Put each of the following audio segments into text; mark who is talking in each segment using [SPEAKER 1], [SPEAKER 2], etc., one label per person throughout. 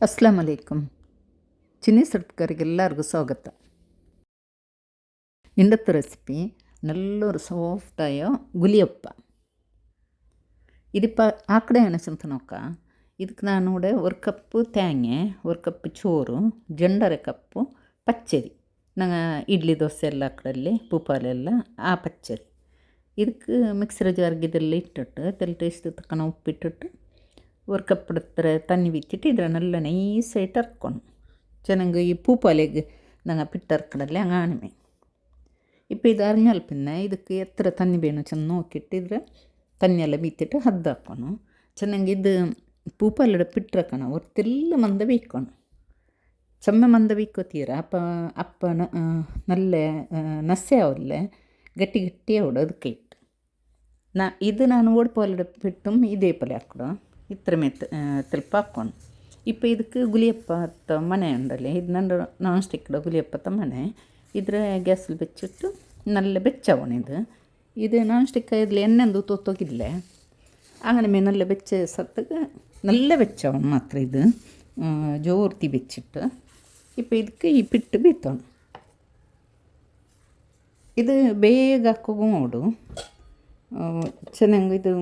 [SPEAKER 1] ಅಸ್ಲಾಂ ಅಲೈಕುಮ್ ಚಿನ್ನಿ ಸಡ್ಕರಿಗೆ ಎಲ್ಲರಿಗೂ ಸ್ವಾಗತ ಇಂಡತ್ತು ರೆಸಿಪಿ ನಲ್ಲೊರು ಸಾಫ್ಟಾಯ ಗುಲಿಯಪ್ಪ ഇതിപ്പോൾ ആക്കടെയാണ് ചെന്ന് നോക്കാം ಇದಕ್ಕೆ ನಾನು ഇവിടെ ഒരു കപ്പ് തേങ്ങ ഒരു കപ്പ് ചോറ് ജണ്ടര കപ്പ് പച്ചരി ഞങ്ങൾ ഇഡ്ഡലി ദോശ ಎಲ್ಲ ಹಾಕಡಲ್ಲಿ ಪೂಪಾಲೆಲ್ಲ ಆ ಪಚ್ಚರಿ ಇದಕ್ಕೆ ಮಿಕ್ಸರ್ ಜಾರ್ಗೆ ಇದೆಲ್ಲ ಇಟ್ಟಿಟ್ಟು ತೆಲ್ ಟೇಸ್ಟ್ ತಕ್ಕನ ಉಪ್ಪಿಟ್ಟಿಟ್ಟು ஒரு கப் எடுத்துகிற தண்ணி விற்றிட்டு ಇದ್ರಲ್ಲಿ ನಲ್ಲ ನೈಸಾയിട്ട് ಹರ್ಕೊಂಡು ಚೆನ್ನಾಗಿ ഈ പൂപ്പലേക്ക് ഞങ്ങൾ പിട്ടർക്കടല്ലേ അങ്ങാണമേ ഇപ്പോൾ ഇത് അറിഞ്ഞാൽ പിന്നെ ಇದಕ್ಕೆ എത്ര തന്നി വേണം ചെന്ന് നോക്കിയിട്ട് ഇതിൽ തന്നിയെല്ലാം വിത്തിട്ട് ഹദ്ദാക്കണം ಚೆನ್ನಾಗಿ ഇത് പൂപ്പലയുടെ പിട്ടിറക്കണം ഒരു തെല്ല് മന്ത വീക്കണം ചെമ്മ മന്ത വീക്കത്തീര അപ്പം അപ്പം നല്ല നസ്യാവില്ലേ ಗಟ್ಟಿ ಗಟ್ಟಿಯಾವಡು ಅದಕ್ಕೆ ಇಟ್ಟು ನಾ ಇದು ನಾನು ಓಡ್ಪೋಲಡೆ ಬಿಟ್ಟು ಇದೇ ಪಲ್ಲೆ ಹಾಕಿಡು ഇത്ര മെത്ത് തെൽപ്പാക്കണം ഇപ്പോൾ ಇದಕ್ಕೆ ಗುಲಿಯಪ್ಪತ್ತ ಮನೆ ಉಂಡಲ್ಲಿ ಇದು ನನ್ನ ನಾನ್ ಸ್ಟಿಕ್ಡ ಗುಲಿಯಪ್ಪತ್ತ ಮನೆ ಇದ್ರ ಗ್ಯಾಸಲ್ಲಿ ಬೆಚ್ಚಿಟ್ಟು നല്ല ಬೆಚ್ಚವಣ ಇದು ഇത് നോൺ സ്റ്റിക്ക് ആയതിൽ എന്നെന്തു തൊത്തോക്കില്ലേ അങ്ങനെ മേ നല്ല വെച്ച സത്തക്ക് നല്ല വെച്ചവൺ മാത്രം ഇത് ജോർത്തി വെച്ചിട്ട് ഇപ്പോൾ ಇದಕ್ಕೆ ಈ ಪಿಟ್ಟು ಬೀತೋಣ ಇದು ಬೇಗ ಹಾಕೋಡು ಚೆನ್ನಾಗಿ ಇದು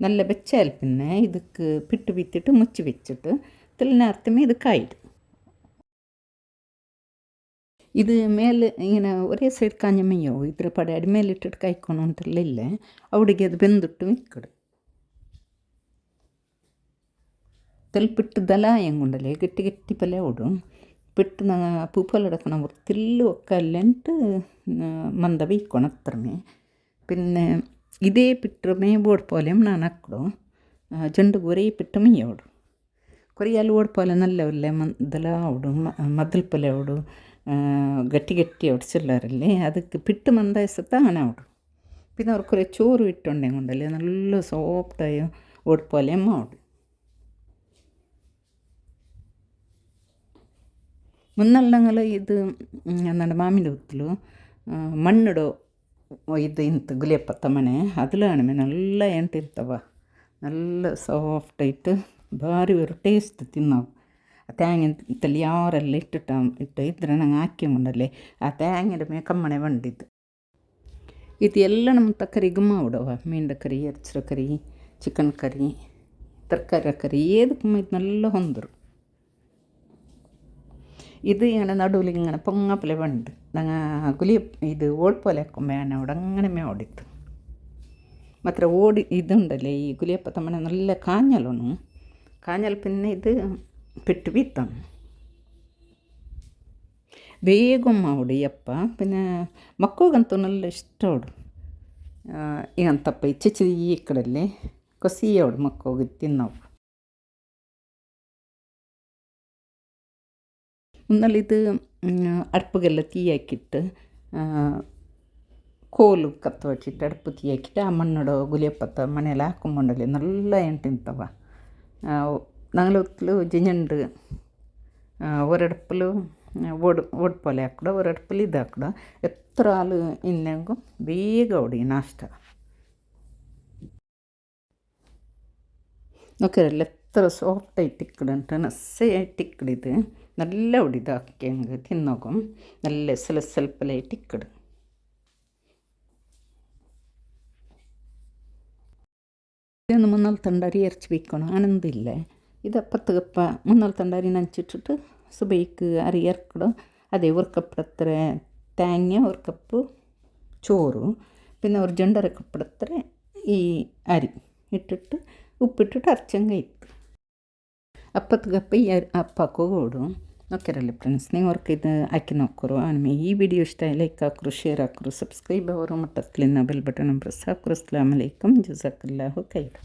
[SPEAKER 1] നല്ല വെച്ചാൽ പിന്നെ ഇതുക്ക് പിട്ട് വിത്തിട്ട് മുച്ച് വെച്ചിട്ട് ഇതിൽ നേരത്തുമേ ഇത് കായിടും ഇത് ಮೇಲೆ ಇങ്ങനെ ಒರೇ ಸೈಡ್ ಕಾಂಜಮಯ್ಯೋ ಇದ್ರ ಪಡಾಡಿ ಮೇಲಿಟ್ಟಿಟ್ಟು ಕಾಯ್ಕೊಂಡು ಅಂತಲ್ಲ ಇಲ್ಲೇ ಅವಡಿಗೆ ಅದು ಬೆಂದುಟ್ಟು ಇಕ್ಕಡು ತಲುಪಿಟ್ಟದಲ್ಲ ಹೆಂಗುಂಡಲೆ ಗಟ್ಟಿ ಗಟ್ಟಿ ಪಲ್ಯ ಓಡು ಬಿಟ್ಟು ನಾ ಪೂಪಲಡಕ್ಕೆ ನಾವು ತಿಲ್ಲು ಒಕ್ಕಲ್ಲೆಂಟು ಮಂದ ಬೀಕ್ಕೊಂಡು ಹತ್ತಿರಮೆ പിന്നെ ಇದೇ ಪಿಟ್ರ್ ಮೇವು ಪೋಲೆ ನಾನು ಅಕ್ಕಡು ಜಂಡು ಒರೇ ಪಿಟ್ಟ ಮೇಯೋಡು ಕೊರಿಯಲ್ಲಿ പോലെ നല്ല ಒಲ್ಲೆ ಮೊದಲ ಅವಡು ಮೊದಲು ಪೊಲೆ ಅವಡು ഗട്ടി ಗಟ್ಟಿ ಅವಡು ചില്ലറല്ലേ ಅದಕ್ಕೆ പിട്ട് മന്ദായസത്ത അങ്ങനെ അവടും പിന്നെ കുറേ ചോറ് ഇട്ടുണ്ടെങ്കിൽ ഉണ്ടല്ലേ നല്ല സോഫ്റ്റായി ഓടുപ്പോലെ മാവിടും മുന്നല്ലങ്ങൾ ഇത് എന്താണ് മാമിന്റെ കുത്തിലു മണ്ണിടോ ಇದು ಇಂಥ ಗುಲಿಯಪ್ಪ ಮನೆ ಅದ್ಲಾಣಮೆ ನಲ್ಲ ಎಂಟಿರ್ತವ നല്ല സോഫ്റ്റായിട്ട് ഭാരി ഒരു ടേസ്റ്റ് തിന്നാവും ആ തേങ്ങ തല്ലി ಯಾರೆಲ್ಲ ಇಟ್ಟಿಟ್ಟ ಇಟ್ಟು ಇದ್ರೆ ನಂಗೆ ಹಾಕಿ കൊണ്ടല്ലേ ಆ ತೇಂಗದ ಮೇ ಕಮ್ಮನೆ ಬಂದಿದ್ದು ಇದು ಎಲ್ಲ ನಮ್ಮ ತಕ್ಕರಿಗೆ ಮಾಡುವ ಮೀಂಡ ಕರಿ ಎರ್ಚ್ರ ಕರಿ ಚಿಕನ್ ಕರಿ ತರಕಾರಿ ಕರಿ ಏದಕ್ಕೆ ಇದು നല്ല ಹೊಂದರು ഇത് ഇങ്ങനെ നടുവിൽ ഇങ്ങനെ പൊങ്ങപ്പലെ പണ്ട്. കുലി ഇത് ഓടിപ്പോലെ ആക്കുമ്പോൾ ഞാൻ അവിടെ അങ്ങനെ മേടിത്തു മാത്രം ഓടി ഇതുണ്ടല്ലേ ഈ കുലിയപ്പത്തമ്മനെ നല്ല കാഞ്ഞലൊന്നു കാഞ്ഞൽ പിന്നെ ഇത് പെട്ട് വീത്താണ് ಬೇಗಂ ಮಾಡಿ അപ്പ. പിന്നെ ಮಕ್ಕಳಿಗಂತೂ നല്ല ಇಷ್ಟೋಡು ಈಗಂತಪ್ಪ ಇಚ್ಚಿಚ್ಚಿ ಈ ಕಡಲ್ಲಿ ಕೊಸಿಯೋಡು ಮಕ್ಕಳಿಗೆ ತಿನ್ನವು ഒന്നಲ್ಲಿത് അടുപ്പുകല്ല തീയാക്കിയിട്ട് ಕೋಲು ಕತ್ತು ಹಚ್ಚಿಟ್ಟು ಅಡುಪು ತೀಯಾಕಿಟ್ಟು ಆ ಮಣ್ಣೋಡು ಗುಲಿಯಪ್ಪತ್ತ ಮನೆಯಲ್ಲಿ ಹಾಕೊಂಬಂಡಲ್ಲಿ ನಲ್ಲ ಎಣ್ಣೆ ತಿಂತವ ನಂಗಲೊತ್ತಲು ಜಿಂಜಂಡು ಒರಡಪ್ಪಲು ಓಡ್ ಒಡ್ಪೊಲೆ ಹಾಕಿಡ ಒರಡಪ್ಪಲು ಇದು ಹಾಕಿಡ ಎತ್ತರ ಹಾಲು ಇನ್ನಂಗು ಬೇಗ ಹೊಡಿ ನಾಷ್ಟ ಓಕೆ ಎಲ್ಲ എത്ര സോഫ്റ്റായിട്ട് ഇക്കിടുന്നുണ്ട് നസ്സയായിട്ട് ഇക്കിടിത് നല്ല ഒടിതാക്കിയാണ് തിന്നോക്കും നല്ല സെലസെൽപ്പലായിട്ട് ഇക്കിടും ഒന്ന് മൂന്നാൽ തണ്ടാരി ഇറച്ചി വയ്ക്കണം ആനന്ദില്ലേ ഇത് പത്ത് കപ്പ മൂന്നാൽ തണ്ടാരി നനച്ചിട്ടിട്ട് സുബൈക്ക് അരി ഇറക്കണം അതേ ഒരു കപ്പിടത്ര തേങ്ങ ഒരു കപ്പ് ചോറും. പിന്നെ ഒരു ജണ്ടര കപ്പിടത്ര ഈ അരി. ഇട്ടിട്ട് ഉപ്പിട്ടിട്ട് അരച്ചം കഴിക്കും. ಅಪ್ಪತ್ಗಪ್ಪ ಈ ಅಪ್ಪಕ್ಕೂ ಓಡು ನೋಕ್ಕಿರಲ್ಲ ಫ್ರೆಂಡ್ಸ್ ನೀವು ಅವ್ರಿಗೆ ಇದು ಹಾಕಿ ನೋಕ್ಕರು ಆಮೇಲೆ ಈ ವಿಡಿಯೋ ಇಷ್ಟ ಲೈಕ್ ಹಾಕ್ರು ಶೇರ್ ಹಾಕ್ರು ಸಬ್ಸ್ಕ್ರೈಬ್ ಅವರು ಮತ್ತು bell button press ಹಾಕ್ರು Aslam alaikum ಜಜಾಕಲ್ಲಾಹು ಖೈರ್